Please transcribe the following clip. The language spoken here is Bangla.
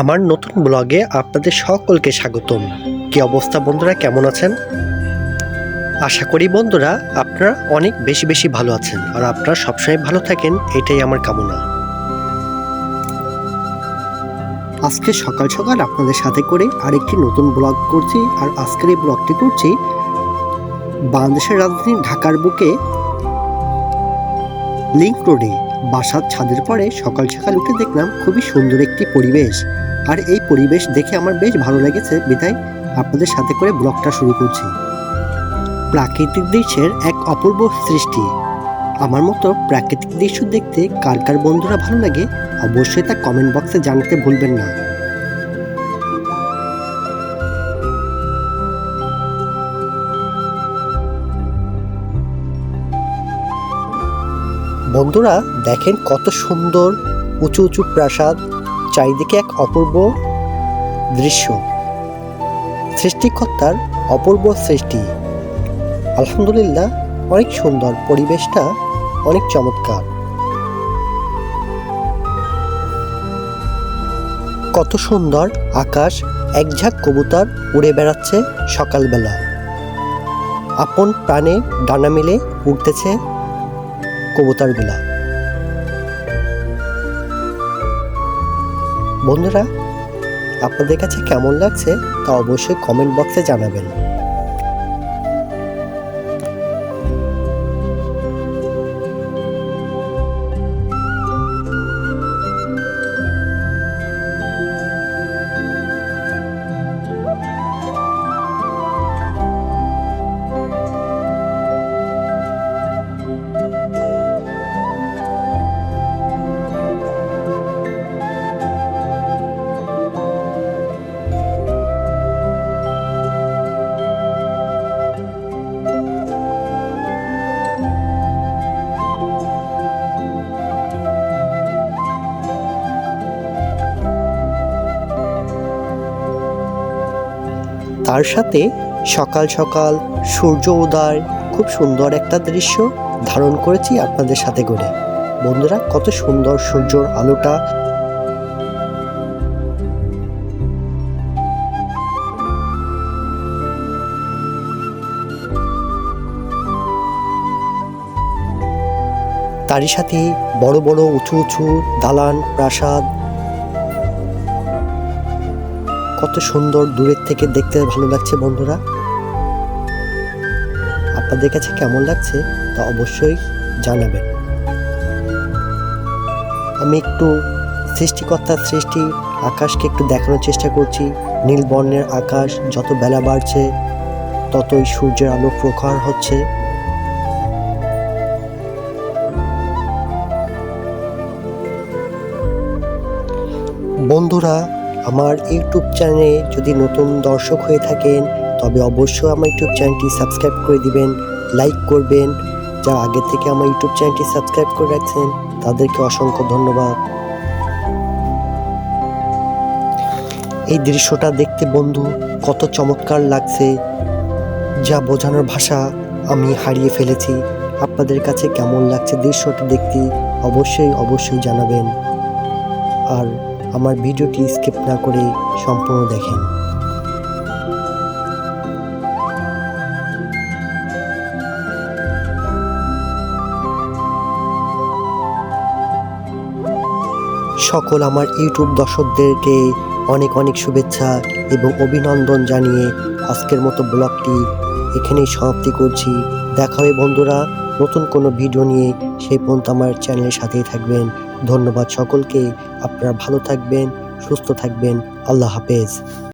আমার নতুন ব্লগে আপনাদের সকলকে স্বাগতম। কি অবস্থা বন্ধুরা, কেমন আছেন? আশা করি বন্ধুরা আপনারা অনেক বেশি বেশি ভালো আছেন আর আপনারা সবসময় ভালো থাকেন, এটাই আমার কামনা। আজকে সকাল সকাল আপনাদের সাথে করে আরেকটি নতুন ব্লগ করছি আর আজকের এই ব্লগটি করছি বাংলাদেশের রাজধানী ঢাকার বুকে লিঙ্ক রোডে। বাসার ছাদের পরে সকাল সকাল উঠে দেখলাম খুবই সুন্দর একটি পরিবেশ। আর এই পরিবেশ দেখে আমার বেশ ভালো লেগেছে। বিধায় আপনাদের সাথে করে ব্লগটা শুরু করছি। প্রাকৃতিক দৃশ্যের এক অপূর্ব সৃষ্টি। আমার মতো প্রাকৃতিক দৃশ্য দেখতে কার কার বন্ধুরা ভালো লাগে, অবশ্যই তা কমেন্ট বক্সে জানাতে ভুলবেন না। বন্ধুরা দেখেন কত সুন্দর উঁচু উঁচু প্রাসাদ, চারিদিকে এক অপূর্ব দৃশ্য। সৃষ্টিকর্তার অপূর্ব সৃষ্টি। আলহামদুলিল্লাহ, অনেক সুন্দর পরিবেশটা, অনেক চমৎকার। কত সুন্দর আকাশ, এক ঝাঁক কবুতর উড়ে বেড়াচ্ছে সকালবেলা। আপন প্রাণে ডানা মেলে উঠতেছে কবুতরগুলা। বন্ধুরা আপনাদের কাছে কেমন লাগছে তা অবশ্যই কমেন্ট বক্সে জানাবেন। তার সাথে সকাল সকাল সূর্য উদয়, খুব সুন্দর একটা দৃশ্য ধারণ করেছি আপনাদের সাথে করে। বন্ধুরা, কত সুন্দর সূর্যর আলোটা। তারই সাথে বড় বড় উঁচু উঁচু দালান, প্রাসাদ কত সুন্দর দূরের থেকে দেখতে ভালো লাগছে বন্ধুরা। আপনাদের কাছে কেমন লাগছে তা অবশ্যই জানাবেন। আমি একটু সৃষ্টিকর্তার সৃষ্টি আকাশকে একটু দেখানোর চেষ্টা করছি। নীল বর্ণের আকাশ যত বেলা বাড়ছে, ততই সূর্যের আলো প্রখর হচ্ছে। বন্ধুরা আমার ইউটিউব চ্যানেলে যদি নতুন দর্শক হয়ে থাকেন, তবে অবশ্যই আমার ইউটিউব চ্যানেলটি সাবস্ক্রাইব করে দিবেন লাইক করবেন। যারা আগে থেকে আমার ইউটিউব চ্যানেলটি সাবস্ক্রাইব করে রাখছেন, তাদেরকে অসংখ্য ধন্যবাদ। এই দৃশ্যটা দেখতে বন্ধু, কত চমৎকার লাগছে। যা বোঝানোর ভাষা আমি হারিয়ে ফেলেছি। আপনাদের কাছে কেমন লাগছে দৃশ্যটা দেখতে, অবশ্যই অবশ্যই জানাবেন। আর আমার ভিডিওটি স্কিপ না করে সম্পূর্ণ দেখেন। সকল আমার ইউটিউব দর্শকদেরকে অনেক অনেক শুভেচ্ছা এবং অভিনন্দন জানিয়ে আজকের মতো ব্লগটি এখানেই সমাপ্তি করছি। দেখা হবে বন্ধুরা নতুন কোনো ভিডিও নিয়ে। সেই পর্যন্ত আমার চ্যানেলের সাথেই থাকবেন। ধন্যবাদ সকলকে। আপনারা ভালো থাকবেন সুস্থ থাকবেন। আল্লাহ হাফেজ।